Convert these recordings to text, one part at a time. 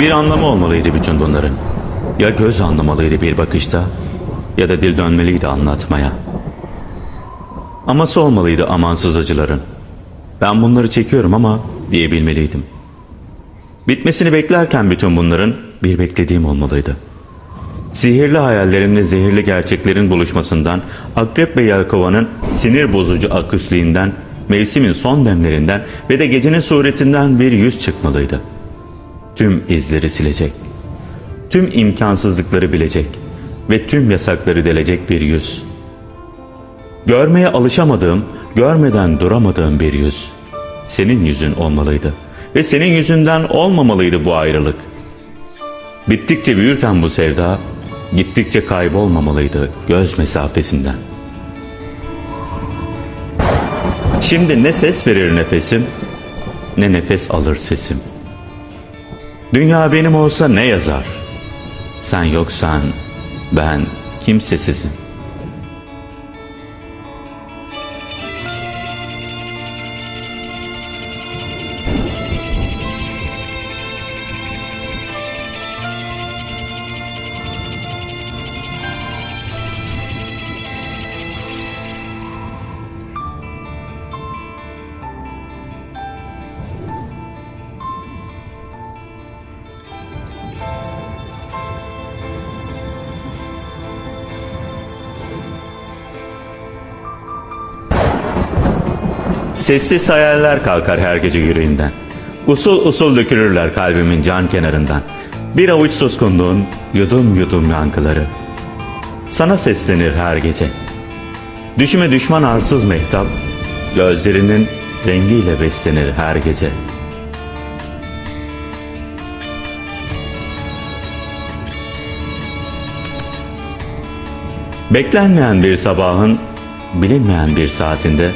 Bir anlamı olmalıydı bütün bunların. Ya göz anlamalıydı bir bakışta ya da dil dönmeliydi anlatmaya. Aması olmalıydı amansız acıların. Ben bunları çekiyorum ama diyebilmeliydim. Bitmesini beklerken bütün bunların bir beklediğim olmalıydı. Sihirli hayallerimle zehirli gerçeklerin buluşmasından, Akrep ve Yelkova'nın sinir bozucu aküsliğinden, mevsimin son demlerinden ve de gecenin suretinden bir yüz çıkmalıydı. Tüm izleri silecek, tüm imkansızlıkları bilecek ve tüm yasakları delecek bir yüz. Görmeye alışamadığım, görmeden duramadığım bir yüz. Senin yüzün olmalıydı ve senin yüzünden olmamalıydı bu ayrılık. Bittikçe büyürken bu sevda, gittikçe kaybolmamalıydı göz mesafesinden. Şimdi ne ses verir nefesim, ne nefes alır sesim. Dünya benim olsa ne yazar? Sen yoksan ben kimsesizim. Sessiz hayaller kalkar her gece yüreğimden. Usul usul dökülürler kalbimin can kenarından. Bir avuç suskunluğun yudum yudum yankıları. Sana seslenir her gece. Düşüme düşman arsız mehtap, gözlerinin rengiyle beslenir her gece. Beklenmeyen bir sabahın, bilinmeyen bir saatinde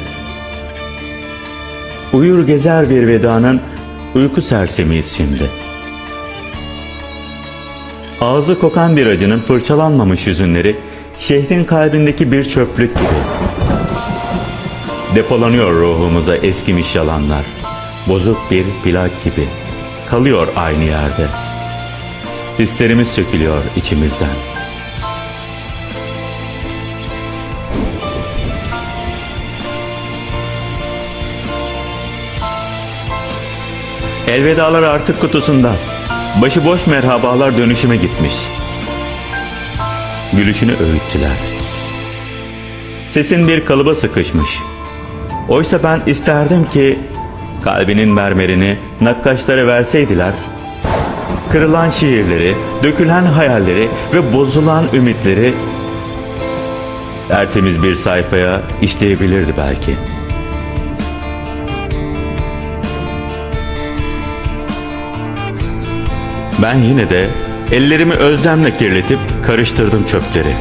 Uyur gezer bir vedanın uyku sersemiyiz şimdi. Ağzı kokan bir acının fırçalanmamış yüzünleri şehrin kalbindeki bir çöplük gibi. Depolanıyor ruhumuza eskimiş yalanlar. Bozuk bir plak gibi. Kalıyor aynı yerde. Hislerimiz sökülüyor içimizden. Elvedalar artık kutusunda. Başıboş merhabalar dönüşüme gitmiş. Gülüşünü öğüttüler. Sesin bir kalıba sıkışmış. Oysa ben isterdim ki kalbinin mermerini nakkaşlara verseydiler. Kırılan şiirleri, dökülen hayalleri ve bozulan ümitleri tertemiz bir sayfaya işleyebilirdi belki.'' Ben yine de ellerimi özlemle kirletip karıştırdım çöpleri.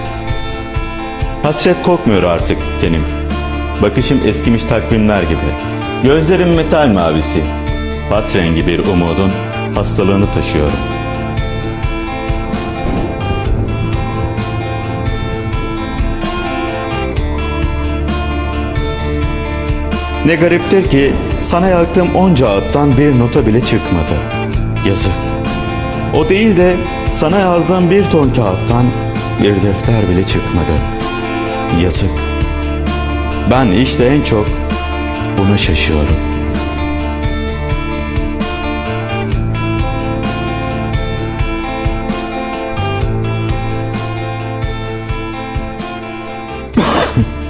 Hasret kokmuyor artık tenim. Bakışım eskimiş takvimler gibi. Gözlerim metal mavisi. Pas rengi bir umudun hastalığını taşıyorum. Ne gariptir ki sana yaktığım onca ağıttan bir nota bile çıkmadı. Yazık. O değil de sana yazdığım bir ton kağıttan bir defter bile çıkmadı. Yazık. Ben işte en çok buna şaşıyorum.